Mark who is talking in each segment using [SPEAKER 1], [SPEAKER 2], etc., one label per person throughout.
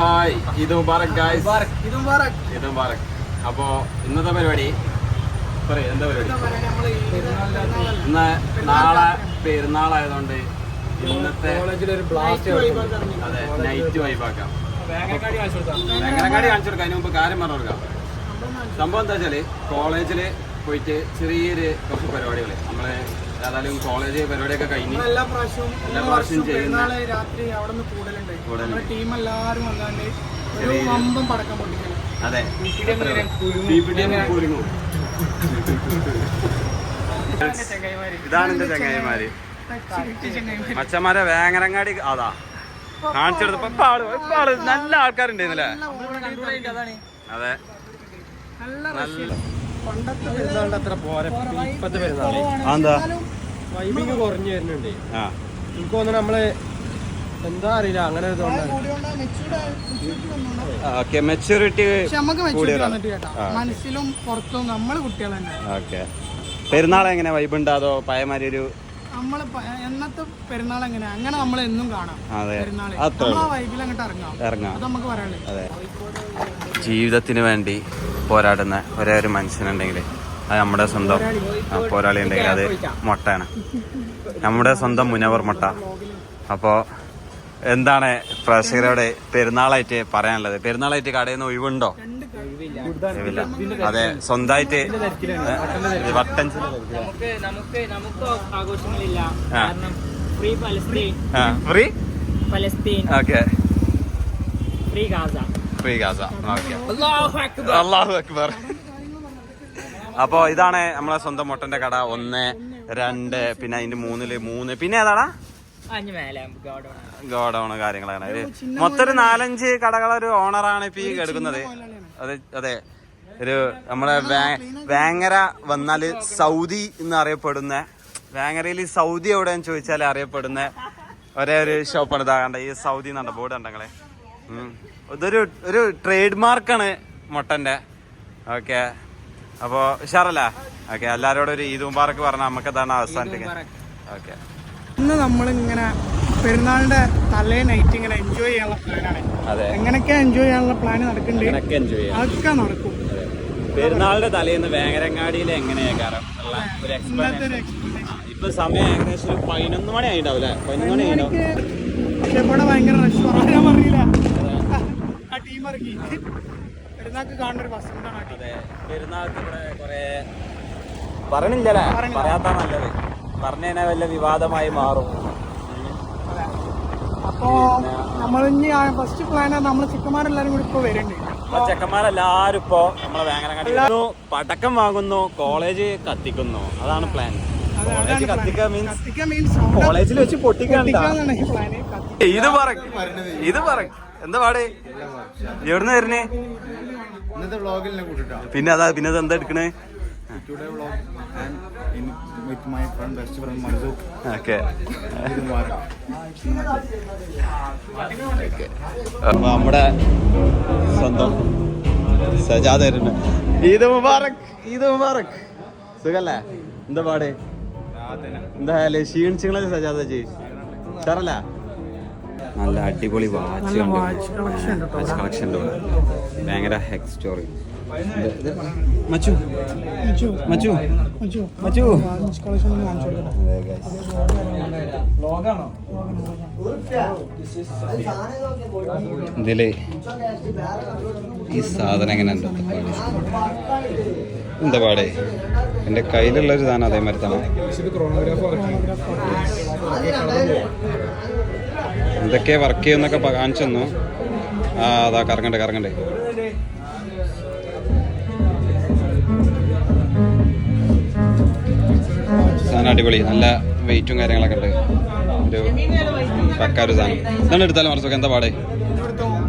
[SPEAKER 1] Hi. ഇത് Mubarak guys
[SPEAKER 2] ഇത് മുബാറക്.
[SPEAKER 1] ഇത് മുബാറക്. അപ്പോ ഇന്നത്തെ പരിപാടി? പറയൂ എന്താ പരിപാടി? ഇന്ന് നാളെ പെരുന്നാളായതുകൊണ്ട് ഇന്നത്തെ അതെ നൈറ്റ് വൈബാക്കാം വേങ്ങനക്കാടി കാണിച്ചു കൊടുക്കാം. അതിന് മുമ്പ് കാര്യം പറഞ്ഞു കൊടുക്കാം. സംഭവം എന്താ വെച്ചാൽ കോളേജിൽ പോയിട്ട് ചെറിയൊരു കുറച്ച് പരിപാടികൾ നമ്മൾ ഏതായാലും കോളേജ് പരിപാടിയൊക്കെ കഴിഞ്ഞ്
[SPEAKER 2] നമ്മൾ എല്ലാ പ്രാവശ്യവും
[SPEAKER 1] എല്ലാ ചെയ്യുന്ന-
[SPEAKER 2] രാത്രി അവിടെ നിന്ന് കൂടുതലുണ്ട് ടീം എല്ലാവരും വന്നാണ്ട് ഒരു വമ്പം പടക്കം പൊട്ടിക്കണം.
[SPEAKER 1] അതെ. ഇതാണ് എന്റെ ചങ്ങായിമാര്. മച്ചന്മാരെ വേങ്ങരങ്ങാടി അതാ. കാണിച്ചെടുത്തപ്പോ ഇപ്പൊ ആൾ ഇപ്പൊ ആൾ നല്ല ആൾക്കാരുണ്ടായിരുന്നല്ലേ അതെ.
[SPEAKER 2] നല്ല പണ്ടത്തെ
[SPEAKER 3] പെരുന്നാളിന്റെ അത്ര പോരെ? ഇപ്പത്തെ പെരുന്നാൾ
[SPEAKER 1] അതെന്താ?
[SPEAKER 3] വൈബിങ് കുറഞ്ഞു വരുന്നുണ്ട്.
[SPEAKER 1] ആ.
[SPEAKER 3] എനിക്ക് തോന്നുന്നു നമ്മൾ എന്താ അറിയില്ല അങ്ങനെ
[SPEAKER 1] ഓക്കെ മെച്ചൂരിറ്റി
[SPEAKER 2] മനസ്സിലും പുറത്തും നമ്മൾ കുട്ടികൾ തന്നെ.
[SPEAKER 1] ഓക്കെ പെരുന്നാൾ എങ്ങനെ വൈബ് ഉണ്ടാതോ പഴയമാരി ഒരു
[SPEAKER 2] നമ്മൾ പ- എന്നത്തെ പെരുന്നാൾ എങ്ങനെ അങ്ങനെ നമ്മൾ എന്നും കാണാം.
[SPEAKER 1] പെരുന്നാൾ
[SPEAKER 2] നമ്മൾ വൈബിൽ അങ്ങോട്ട് ഇറങ്ങാം.
[SPEAKER 1] ഇറങ്ങാം.
[SPEAKER 2] നമുക്ക് പറയാനുള്ളത്
[SPEAKER 1] ജീവിതത്തിന് വേണ്ടി പോരാടുന്ന ഒരേ ഒരു മനുഷ്യനുണ്ടെങ്കിൽ അത് നമ്മുടെ സ്വന്തം പോരാളി ഉണ്ടെങ്കിൽ അത് മുട്ടയാണ്. നമ്മുടെ സ്വന്തം മുനവർ മുട്ട. അപ്പോൾ എന്താണ് പ്രേക്ഷകരോട് പെരുന്നാളായിട്ട് പറയാനുള്ളത്? പെരുന്നാളായിട്ട് കടയിൽ നിന്ന് ഒഴിവുണ്ടോ? അതെ സ്വന്തമായിട്ട് വട്ടഞ്ച്
[SPEAKER 4] നമുക്ക് നമുക്ക് നമുക്ക് ആഘോഷങ്ങളില്ല. കാരണം free Palestine.
[SPEAKER 1] Free?
[SPEAKER 4] Palestine.
[SPEAKER 1] Okay.
[SPEAKER 4] Free Gaza.
[SPEAKER 1] Free Gaza. Okay.
[SPEAKER 4] അല്ലാഹു അക്ബർ.
[SPEAKER 1] അള്ളാഹു അക്ബർ. അപ്പോ ഇതാണ് നമ്മളെ സ്വന്തം മുട്ടന്റെ കട. ഒന്ന് രണ്ട് പിന്നെ അതിന്റെ മൂന്നിൽ മൂന്ന്. പിന്നെ ഏതാടാ?
[SPEAKER 4] മേലെ ഗോഡൗൺ
[SPEAKER 1] ഗോഡൌണ് കാര്യങ്ങളാണ്. മൊത്തം ഒരു നാലഞ്ച് കടകളൊരു ഓണറാണ് ഇപ്പൊ ഈ എടുക്കുന്നത്. അതെ അതെ. ഒരു നമ്മളെ വേങ്ങര വന്നാൽ സൗദി എന്ന് അറിയപ്പെടുന്ന വേങ്ങരയിൽ സൗദി എവിടെയെന്ന് ചോദിച്ചാൽ അറിയപ്പെടുന്ന ഒരേ ഒരു ഷോപ്പാണ്. ഇതാകണ്ട ഈ സൗദി എന്നുണ്ട് ബോർഡ് ഉണ്ടെങ്കിലെ ഇതൊരു ഒരു ട്രേഡ് മാർക്കാണ് മുട്ടന്റെ. ഓക്കെ. അപ്പോൾ ഉഷാറല്ല? ഓക്കെ എല്ലാരോടും ഒരു ഈദ് മുബാറക്ക് പറഞ്ഞാൽ നമുക്ക് ഇതാണ് അവസാനിപ്പിക്കാൻ ഓക്കെ.
[SPEAKER 2] ഇന്ന് നമ്മളിങ്ങനെ പെരുന്നാളിന്റെ തലേ നൈറ്റ് ഇങ്ങനെ എൻജോയ് ചെയ്യാനുള്ള പ്ലാനാണ്
[SPEAKER 1] അതെ.
[SPEAKER 2] എങ്ങനെയൊക്കെ എൻജോയ് ചെയ്യാനുള്ള പ്ലാൻ നടക്കുന്നുണ്ട്
[SPEAKER 1] അങ്ങനൊക്കെ എൻജോയ് ചെയ്യാം?
[SPEAKER 2] അതൊക്കെ നടക്കും.
[SPEAKER 1] പെരുന്നാളിന്റെ തലേന്ന് വേങ്ങരങ്ങാടിയിൽ എങ്ങനെയാ കാരണം ഉള്ള ഒരു
[SPEAKER 2] ഇന്നത്തെ ഒരു
[SPEAKER 1] എക്സ്പീരിയൻസ്
[SPEAKER 2] explanation.
[SPEAKER 1] ഇപ്പൊ സമയം ഏകദേശം ഒരു പതിനൊന്ന് മണി ആയിണ്ടാവില്ലേ പതിനൊന്ന് മണി ആയിണ്ടാവും.
[SPEAKER 2] എനിക്ക് പക്ഷെ ഇവിടെ ഭയങ്കര റഷ് പറയാൻ അറിയില്ല ആ ടീം ഇറങ്ങി. പെരുന്നാൾക്ക് കാണുന്ന ഒരു വസന്താണ് ആ ടീം
[SPEAKER 1] അതെ. പെരുന്നാൾക്ക് ഇവിടെ കൊറേ പറയണില്ലല്ലേ
[SPEAKER 2] പറയണില്ല.
[SPEAKER 1] പറയാത്ത നല്ലത്. പറഞ്ഞു കഴിഞ്ഞാൽ വല്ല വിവാദമായി മാറും.
[SPEAKER 2] അപ്പോ ഇനി ഫസ്റ്റ് പ്ലാൻ നമ്മൾ ചെക്കന്മാരെല്ലാരും കൂടി ഇപ്പൊ വരുന്നുണ്ട്
[SPEAKER 1] ചെക്കന്മാരെല്ലാരും ഇപ്പോ നമ്മളെ വേങ്ങരങ്ങാടി വരുന്നു, പടക്കം വാങ്ങുന്നു. കോളേജ് കത്തിക്കുന്നു. അതാണ് പ്ലാൻ കോളേജ് കത്തിക്കുക മീൻസ് കോളേജിൽ വെച്ച്
[SPEAKER 2] പൊട്ടിക്കാൻ
[SPEAKER 1] ഇത് പറ. ഇത് പറ. എന്താ പാടേ? എവിടുന്ന് വരുന്നേ? പിന്നെ അതാ പിന്നെ അത് എന്താ എടുക്കണേ
[SPEAKER 5] with my friend best friend Marsu
[SPEAKER 1] okay
[SPEAKER 5] ഇത് മുബാറക്
[SPEAKER 1] അപ്പൊ നമ്മുടെ സ്വന്തം സജാദ് വരുന്നുണ്ട് ഈദ് മുബാറക് ഈദ് മുബാറക്. സുഖല്ലേ? എന്താ പാട്? എന്താ ക്ഷീണിച്ചുകളെ സജാദ് ജി സാറല്ല നല്ല അടിപൊളി വാച്ച് കളക്ഷൻ ഭയങ്കര ഹെക് മച്ചു. മച്ചു. മച്ചു.
[SPEAKER 2] കാണിച്ചു കൊടുക്കട്ടെ
[SPEAKER 1] ഇതിൽ ഈ സാധനം എങ്ങനെ ഉണ്ട്? എന്താ പാടേ? എന്റെ കയ്യിലുള്ള ഒരു സാധനം അതേമാതിരി തന്നെ. എന്തൊക്കെ വർക്ക് ചെയ്യുന്നൊക്കെ കാണിച്ചു തന്നു. ആ അതാ കറങ്ങണ്ടേ കറങ്ങണ്ടേ. അടിപൊളി നല്ല വെയിറ്റും കാര്യങ്ങളൊക്കെ ഉണ്ട്. ഒരു പക്ക ഒരു സാധനം. ഇതാണ് എടുത്താലും മറച്ചൊക്കെ എന്താ പാടേ?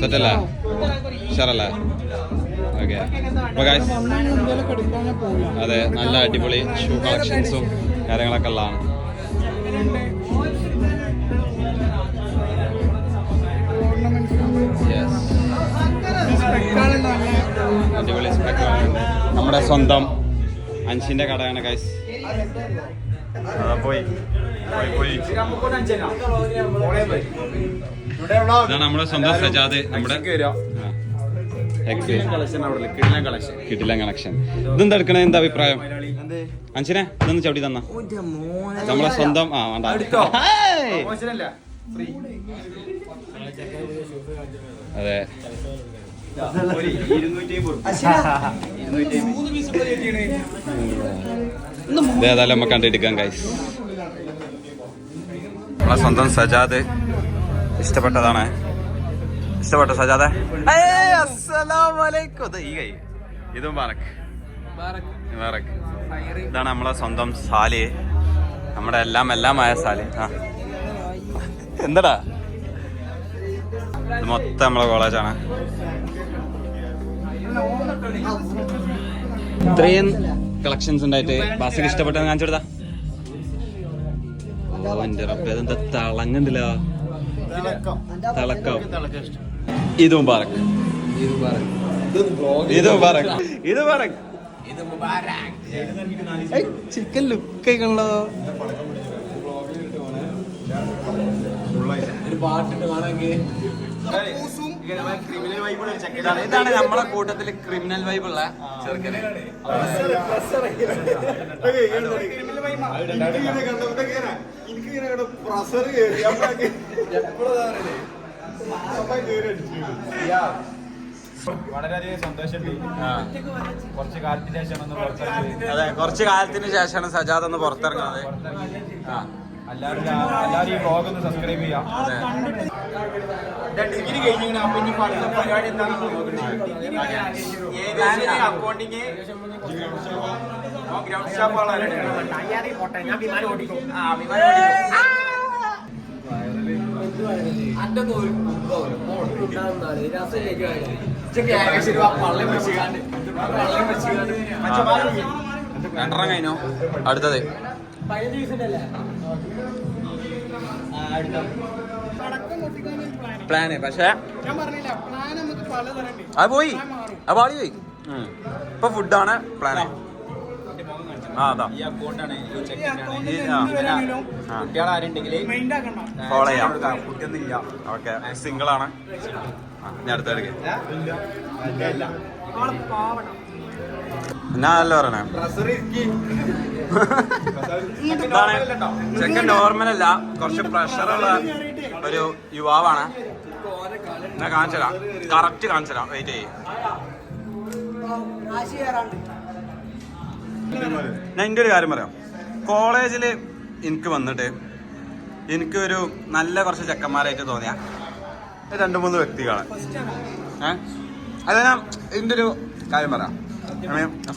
[SPEAKER 1] സെറ്റല്ല? ഷറല്ലേ ഓക്കെ. അതെ നല്ല അടിപൊളി ഷൂ കളക്ഷൻസും കാര്യങ്ങളൊക്കെ ഉള്ളതാണ്. അടിപൊളി നമ്മുടെ സ്വന്തം അൻഷിന്റെ കടയാണ് അതാ പോയി. പോയി പോയി. ഇതാണ് നമ്മുടെ സ്വന്തം സജാദ് നമ്മുടെ കിട്ടില്ല കണക്ഷൻ ഇതെന്താ എടുക്കണേ? എന്താ അഭിപ്രായം? അഞ്ചിനെ? ഇതൊന്ന് ചവിട്ടി തന്ന. നമ്മളെ സ്വന്തം ആ വേണ്ട! അതെ. ഇത് ഏതായാലും നമുക്ക് കണ്ടെടുക്കാം ഗൈസ് നമ്മളെ സ്വന്തം സജാദ് ഇഷ്ടപ്പെട്ടതാണ്. ഇഷ്ടപ്പെട്ട സജാദ്? ഇത് ഇതാണ് നമ്മളെ സ്വന്തം സാലി. നമ്മുടെ എല്ലാം എല്ലാമായ സാലി. ആ. എന്താടാ? ഇത് മൊത്തം നമ്മളെ കോളേജാണ്. ഇത്രയും കളക്ഷൻസ് ഉണ്ടായിട്ട്. ബാസിക്ക് ഇഷ്ടപ്പെട്ടത് കാണിച്ചു കൊടുത്താ. ഓ എന്റെ റബ്ബേ ഇതെന്താ തിളങ്ങണ്ടല്ലോ തിളക്കം. ഇത് മുബാറക്. ഇത് മുബാറക്. ഇത് മുബാറക്. Chicken look ആയിക്കണല്ലോ. ഇതാണ് ഇതാണ് നമ്മളെ കൂട്ടത്തിൽ ക്രിമിനൽ വൈബ് ഉള്ള ചെറുക്കനെ.
[SPEAKER 5] വളരെയധികം സന്തോഷമുണ്ട്. കുറച്ച് കാലത്തിന് ശേഷം ഒന്ന് പുറത്തിറങ്ങി.
[SPEAKER 1] അതെ കുറച്ച് കാലത്തിന് ശേഷമാണ് സജാദ് ഒന്ന് പുറത്തിറങ്ങുന്നത് ആ.
[SPEAKER 5] എല്ലാവരും എല്ലാവരും ഈ വ്ളോഗ് ഒന്ന് സബ്സ്ക്രൈബ് ചെയ്യാം. ഡിഗ്രി കഴിഞ്ഞാൽ അപ്പൊ ഇനി അടുത്ത പരിപാടി എന്താണെന്ന് അക്കൗണ്ടിങ് ഗ്രൗണ്ട് സ്റ്റാഫ്
[SPEAKER 1] രണ്ടെണ്ണം കഴിഞ്ഞോ. അടുത്തത്.
[SPEAKER 2] പടക്കം പൊട്ടിക്കാനൊരു പ്ലാൻ
[SPEAKER 1] പ്ലാന് പക്ഷേ
[SPEAKER 2] ഞാൻ പറഞ്ഞില്ല പ്ലാൻ നമുക്ക് പലതരം ഉണ്ട്
[SPEAKER 1] അത് പോയി. അത് പാളി പോയി. ഇപ്പൊ ഫുഡാണ് പ്ലാന് ഫോളോ ചെയ്യാം. ഓക്കെ സിംഗിൾ ആണ്. ഞാൻ അടുത്ത എടുക്ക പറഞ്ഞേ ചെക്കൻ നോർമൽ അല്ല കുറച്ച് പ്രഷറുള്ള ഒരു യുവാവാണ്. എന്നാ കാണിച്ചാ കറക്റ്റ് കാണിച്ചാ വെയിറ്റ് ചെയ്യും. ഞാൻ ഒരു കാര്യം പറയാം. കോളേജിൽ എനിക്ക് വന്നിട്ട് എനിക്കൊരു നല്ല കുറച്ച് ചെക്കന്മാരായിട്ട് തോന്നിയ രണ്ട് മൂന്ന് വ്യക്തികളാണ്. ഏഹ് അതെ ഞാൻ എന്റെ ഒരു കാര്യം പറയാം.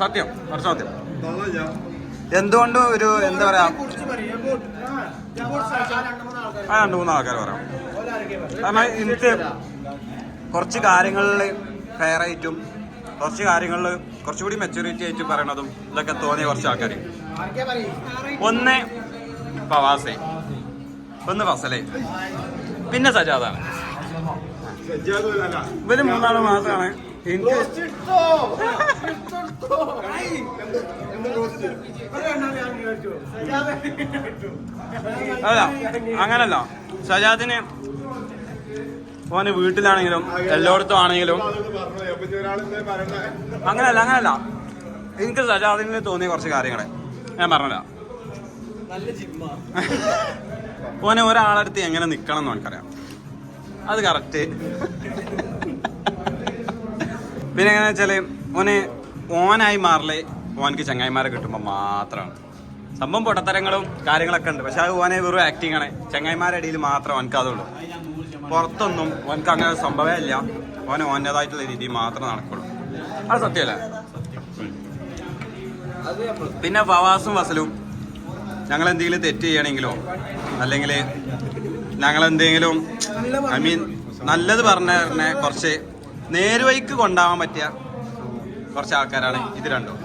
[SPEAKER 1] സത്യം. കുറച്ച് സത്യം. എന്തുകൊണ്ട് ഒരു എന്താ പറയാ. ആ രണ്ട് മൂന്ന് ആൾക്കാർ പറയാം. കാരണം എനിക്ക് കുറച്ച് കാര്യങ്ങളിൽ ഫെയർ ആയിട്ടും കുറച്ച് കാര്യങ്ങളിൽ കുറച്ചുകൂടി മെച്ചൂരിറ്റി ആയിട്ട് പറയണതും ഇതൊക്കെ തോന്നിയ കുറച്ച് ആൾക്കാർ ഒന്ന് പവാസെ ഒന്ന് ഫസലേ. പിന്നെ സജാദാണ്. ഇവർ മൂന്നാൾ എനിക്ക് അല്ല അങ്ങനല്ല. സജാദിന് ഓന് വീട്ടിലാണെങ്കിലും എല്ലായിടത്തും ആണെങ്കിലും അങ്ങനല്ല അങ്ങനല്ല. എനിക്ക് സജാദിന് തോന്നിയ കുറച്ച് കാര്യങ്ങൾ. ഞാൻ പറഞ്ഞല്ല. ഓനെ ഒരാളടുത്ത് എങ്ങനെ നിക്കണം എന്ന് എനിക്കറിയാം. അത് കറക്റ്റ് പിന്നെ എങ്ങനെ വെച്ചാൽ ഓന് ഓനായി മാറലേ ഓനക്ക് ചങ്ങായിമാരെ കിട്ടുമ്പോൾ മാത്രമാണ്. സംഭവം പൊട്ടത്തരങ്ങളും കാര്യങ്ങളൊക്കെ ഉണ്ട്. പക്ഷെ അത് ഓനെ വെറും ആക്ടിങ് ആണ്. ചങ്ങായിമാരുടെ ഇടയിൽ മാത്രം ഓനക്ക് അതുള്ളൂ. പുറത്തൊന്നും ഓനക്ക് അങ്ങനെ സംഭവേ ഇല്ല. ഓന് ഓന്റെതായിട്ടുള്ള രീതിയിൽ മാത്രം നടക്കുള്ളൂ. അത് സത്യമല്ല. പിന്നെ ഫവാസും വസലും ഞങ്ങൾ എന്തെങ്കിലും തെറ്റ് ചെയ്യണമെങ്കിലോ അല്ലെങ്കിൽ ഞങ്ങൾ എന്തെങ്കിലും ഐ മീൻ നല്ലത് പറഞ്ഞ കുറച്ച് നേരുവഴിക്ക് കൊണ്ടാവാൻ പറ്റിയ കുറച്ച് ആൾക്കാരാണ് ഇത് രണ്ടും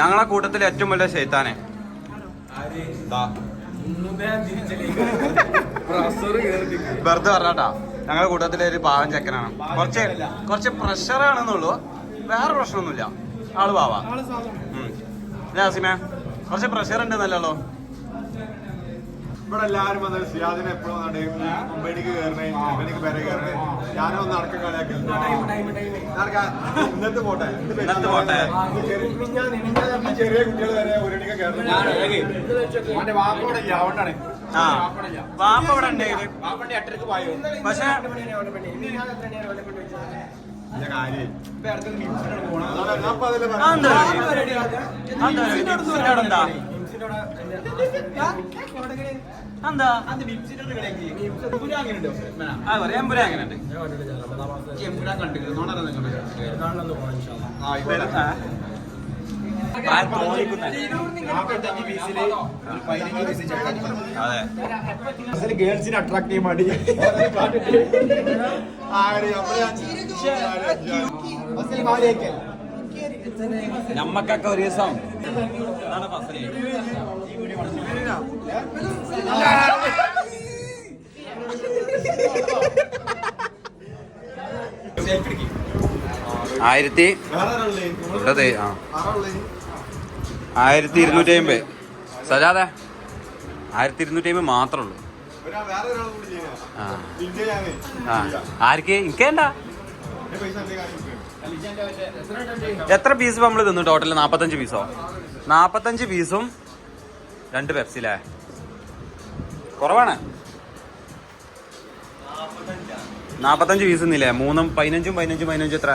[SPEAKER 1] ഞങ്ങളെ കൂട്ടത്തിൽ ഏറ്റവും വലിയ ശൈത്താനെ. വെറുതെ പറഞ്ഞാട്ടാ ഞങ്ങളുടെ കൂട്ടത്തിലെ ഒരു പാവം ചെക്കനാണ്. കുറച്ച് കുറച്ച് പ്രഷറാണെന്നുള്ളൂ വേറെ പ്രശ്നമൊന്നുമില്ല. ആൾ പാവാ.
[SPEAKER 2] സാധനം
[SPEAKER 1] ജാസിമേ കുറച്ച് പ്രഷർ ഉണ്ട് നല്ലല്ലോ
[SPEAKER 5] ഇവിടെ എല്ലാവരും വന്നത് സിയാദിനെ എപ്പോഴും വന്നിട്ട് മുംബൈക്ക് കയറണേ ഇവനിക്ക് പേരെ കയറണേ. ഞാനും ഒന്ന് അടക്കം കളിയാക്കി ഇന്നത്തെ പോട്ടെ.
[SPEAKER 1] ഇന്നത്തെ പോട്ടെ.
[SPEAKER 5] ചെറിയ കുട്ടികൾ വരെ ഒരു കയറണം. അതുകൊണ്ടാണ്.
[SPEAKER 1] വാപ്പ ഇവിടെ ഉണ്ട്. പക്ഷെ
[SPEAKER 5] എട്ടരക്ക് പോയോ പക്ഷേ
[SPEAKER 1] ആ, എന്താ? പറയാം എമ്പുരാൻ അങ്ങനെയുണ്ട്. ആ, തോന്നിക്കുന്ന. അതെ
[SPEAKER 5] ഗേൾസിനെ അട്രാക്ട് ചെയ്യാൻ വേണ്ടി.
[SPEAKER 1] നമ്മക്കൊക്കെ ഒരു ദിവസം. ആയിരത്തി ഇവിടെ ആ. ആയിരത്തി ഇരുന്നൂറ്റി അമ്പത് സജാദ ആയിരത്തി ഇരുന്നൂറ്റി അമ്പത് മാത്രമേ ഉള്ളൂ. ആ. ആർക്ക്? എനിക്കേണ്ട എത്ര പീസ് നമ്മൾ തിന്നു? ടോട്ടൽ നാപ്പത്തഞ്ച് പീസോ നാപ്പത്തഞ്ച് പീസും രണ്ട് പെപ്സി അല്ലേ കുറവാണ്. നാപ്പത്തഞ്ച് പീസ് ഇന്നില്ലേ? മൂന്നും പതിനഞ്ചും പതിനഞ്ചും പതിനഞ്ചും എത്ര?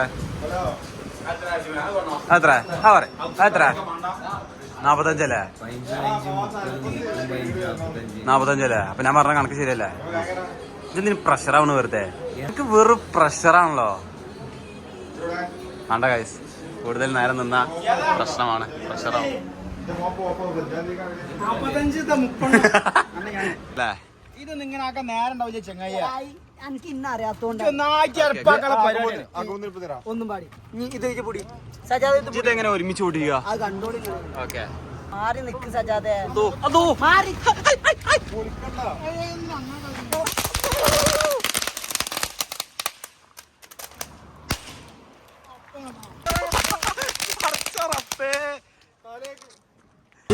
[SPEAKER 1] ആ പറ. എത്ര നാപ്പത്തഞ്ചല്ലേ നാപ്പത്തഞ്ചല്ലേ അപ്പൊ ഞാൻ പറഞ്ഞ കണക്ക് ശരിയല്ലേ? ഇതെന്തിനു പ്രഷറാവണ് വെറുതെ? എനിക്ക് വെറും പ്രഷറാണല്ലോ വേണ്ട ഗൈസ് കൂടുതൽ നേരം നിന്ന പ്രശ്നമാണ്.
[SPEAKER 2] ആക്കാൻ നേരം ഉണ്ടാവില്ല ചെങ്ങായി.
[SPEAKER 6] എനിക്ക് ഇന്ന അറിയാത്തോണ്ട്. ഒന്നും പാടി. നീ ഇത് ഇത് പൊടി. സജാദ് ഇത് പൊടി.
[SPEAKER 1] ഒരുമിച്ച്
[SPEAKER 6] അത്.
[SPEAKER 1] ഓക്കെ.
[SPEAKER 6] മാറി നിക്ക് സജാദേ.
[SPEAKER 1] അതോ
[SPEAKER 6] മാറി
[SPEAKER 1] നൈസിൽ ഓല മേത്ത് കിടട്ടാ
[SPEAKER 6] നമ്മുടെ അടുത്ത സ്പെഷ്യൽ സാധനം എടാ എടാ, വാ,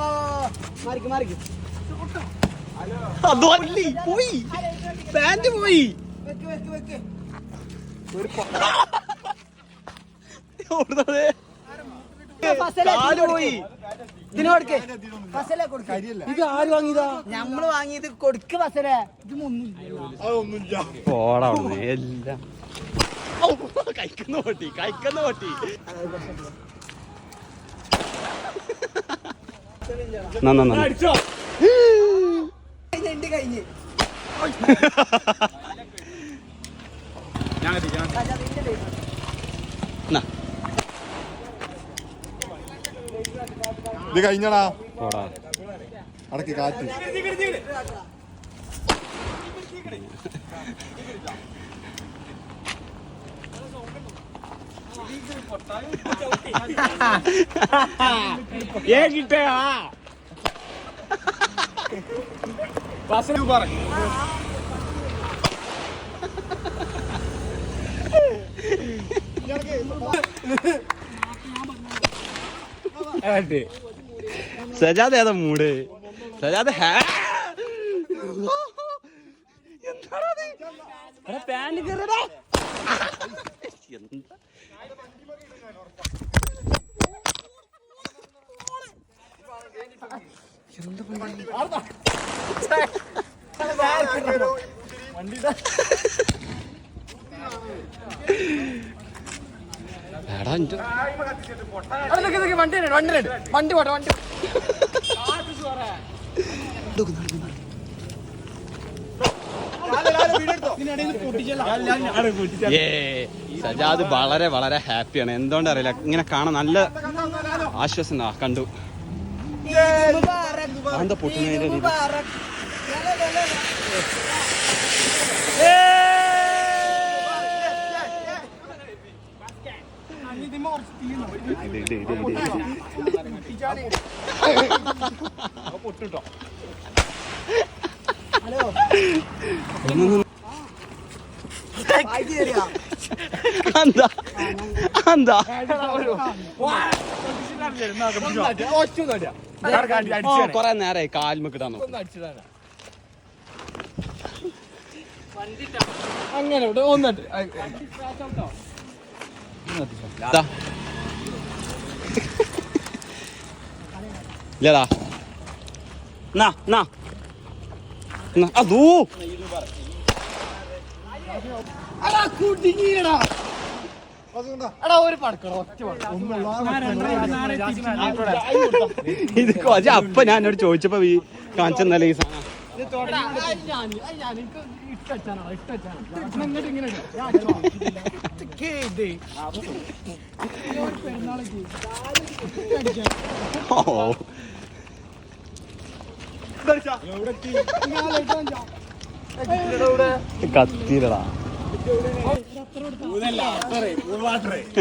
[SPEAKER 6] വാ, വാ. മാറിക്ക് മാറിക്ക്.
[SPEAKER 2] പോയി. പാന്റ് പോയി.
[SPEAKER 6] വെക്ക് വെക്ക് വെക്ക്. ഫസലെ ഇതിന് കൊടുക്ക്. ഇതിന് കൊടുക്ക്.
[SPEAKER 2] ഇത് ആര് വാങ്ങിയതാ?
[SPEAKER 6] ഞമ്മൾ വാങ്ങിയത് കൊടുക്ക് ഫസലെ
[SPEAKER 1] പോടാ അവിടുന്ന്. എല്ലാം. കഴിക്കുന്ന പൊട്ടി കഴിക്കുന്ന പൊട്ടി.
[SPEAKER 6] കഴിഞ്ഞ് സജാദ്
[SPEAKER 5] ഇത് കഴിഞ്ഞടാ. അടക്കി കാറ്റ്.
[SPEAKER 2] ഏ കിട്ടയാ
[SPEAKER 1] സജാദ് ഏതാ മൂട്. സജാദ് ഹാ. എന്താ? എടാ
[SPEAKER 2] വണ്ടി വണ്ടി വണ്ടി പോട്ടെ വണ്ടി.
[SPEAKER 1] ഏ സജാദ് വളരെ വളരെ ഹാപ്പിയാണ്. എന്തുകൊണ്ട് അറിയില്ല. ഇങ്ങനെ കാണാൻ നല്ല ആശ്വാസം കണ്ടു. എന്താ പൊട്ടുന്നതിന്റെ രീതി? കൊറേ നേരായി കാൽമക്ക്
[SPEAKER 3] തന്നു അങ്ങനെ ഒന്നിട്ട്
[SPEAKER 1] ഇല്ലടാ നാ നാ നാ, അതൂ
[SPEAKER 3] ഒറ്റ
[SPEAKER 1] ഇത് കൊച്ച അപ്പൊ ഞാൻ എന്നോട് ചോദിച്ചപ്പോ ഈ കാണിച്ചെന്നല്ലേ ഈ സാധനം?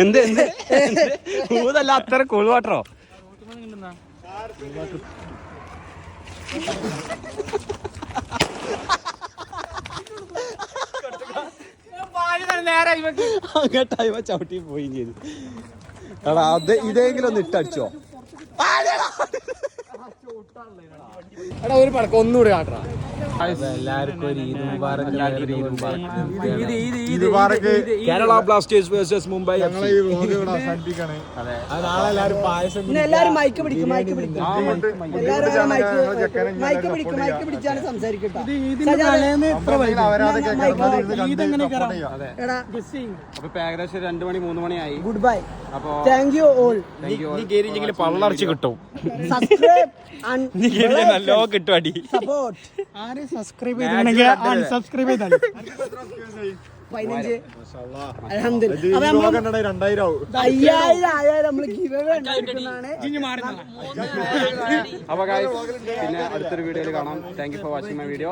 [SPEAKER 1] എന്ത് എന്ത് എന്ത്? ഊതല്ല അത്ര കൂൾ വാട്ടറോ അങ്ങോട്ടായി ചവിട്ടി പോയി ചെയ്തു. എടാ അത് ഇതെങ്കിലും ഒന്ന് ഇട്ടടിച്ചോ.
[SPEAKER 3] എടാ ഒരു പടക്കം ഒന്നുകൂടി കാട്ടണം
[SPEAKER 5] കേരള ബ്ലാസ്റ്റേഴ്സ് വേഴ്സസ് മുംബൈ
[SPEAKER 6] എല്ലാരും മൈക്ക് പിടിക്കും മൈക്ക് പിടിക്കും. എല്ലാരും മൈക്ക് മൈക്ക്. പിടിക്കും മൈക്ക് പിടിച്ചാണ് സംസാരിക്കട്ടോ
[SPEAKER 5] അവരാതെ
[SPEAKER 6] എടാ
[SPEAKER 1] അപ്പൊ ഇപ്പൊ ഏകദേശം രണ്ടു മണി മൂന്ന് മണിയായി.
[SPEAKER 6] Good bye thank you all
[SPEAKER 5] പള്ളർച്ച് കിട്ടും.
[SPEAKER 6] സബ്സ്ക്രൈബ് ആൻഡ്
[SPEAKER 1] നല്ലോ കിട്ടും അടി
[SPEAKER 6] സപ്പോർട്ട്
[SPEAKER 2] ആര് സബ്സ്ക്രൈബ് ചെയ്തിട്ടുണ്ടെങ്കിൽ അൺസബ്സ്ക്രൈബ് ചെയ്താൽ
[SPEAKER 6] പതിനഞ്ച്. അൽഹംദുലില്ലാ. അപ്പൊ
[SPEAKER 1] പിന്നെ അടുത്തൊരു വീഡിയോയിൽ കാണാം. Thank you for watching my video